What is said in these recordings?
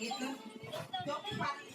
Get them. Don't be right.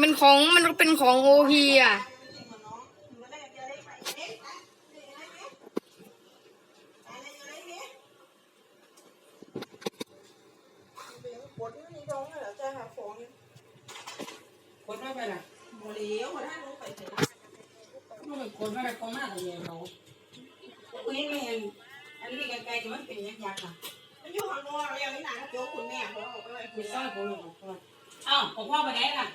มันของมันเป็นของโอพีอะคนไม่ไปละโมเลี้ยวคนท่านรู้ไปเถอะรู้เป็นคนไม่ได้คนมากเลยเราคุยไม่เห็นอันนี้ไกลๆแต่มันเป็นยักษ์ๆอะมันอยู่ข้างนอกเรียกนี่นานโจ๊กคุณแม่เขาบอกว่าคือสร้อยผมหลง อ้าวผมพ่อไปไหนล่ะ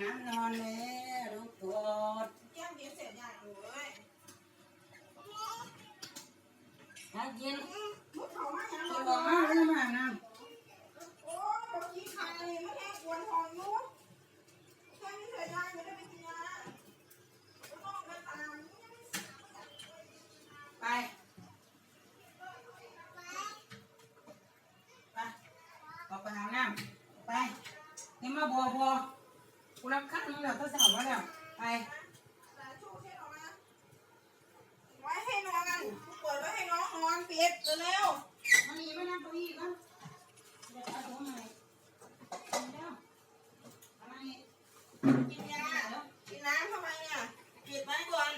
น้ำนอนเลยลูกโกรธแก้มเย็นเสร็จยังหนูเลยถ้ากินมุดเขามาอยางก็นี้บอกมาเลยมาน้โอ้ยเมื่อกี้ใครไม่แค่กวนทองยุบแค่นี้เสร็จยังไม่ได้ไปกินยาแล้วต้องไปตามไปไปออกไปอาน้ำไปนี่มาบัวบัว กูรับขั้นมึงแล้วก็สั่งมาแล้วไปสายชูเช็ดออกมาไว้ให้นอนกันเปิดไว้ให้น้องนอนปิดเร็วมันมีไม่นั่งเก้าอี้กันเดี๋ยวเอาตัวใหม่เดี๋ยวอะไรกินยากินน้ำทำไมเนี่ยปิดไว้ก่อน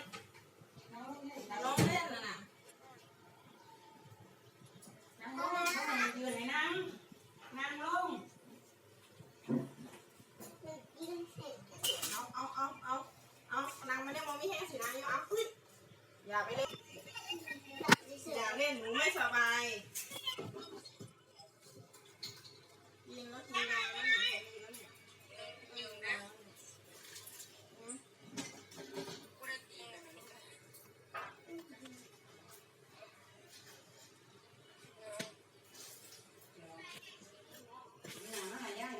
น้องเล่น น้องเล่นน่ะนะ นั่งลงเขาให้ยืนให้นั่งนั่งลง เอาเอาเอาเอาเอานางมาเนี่ยมองไม่แห้งสินะอย่าเอาขึ้น อย่าไปเล่น อย่าเล่นหนูไม่สบายยิงแล้วทีนานแล้วหนูแค่นี้แล้วเนี่ยยิงนะหนามาหายาย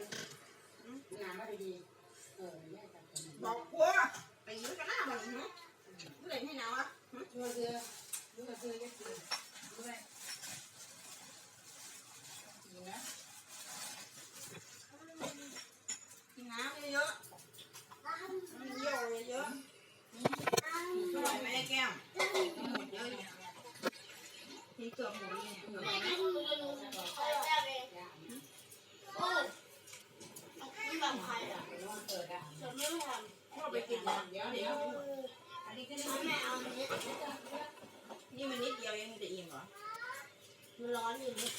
หนามาดีๆเออยายจับอกกลัวไปยืนกันหน้าบ่อยฮะเล่นให้หนาวอดู เสือยัดเสือด้ว มันนิดเดียวยังจะอิ่มเหรอ มันร้อนอยู่นี่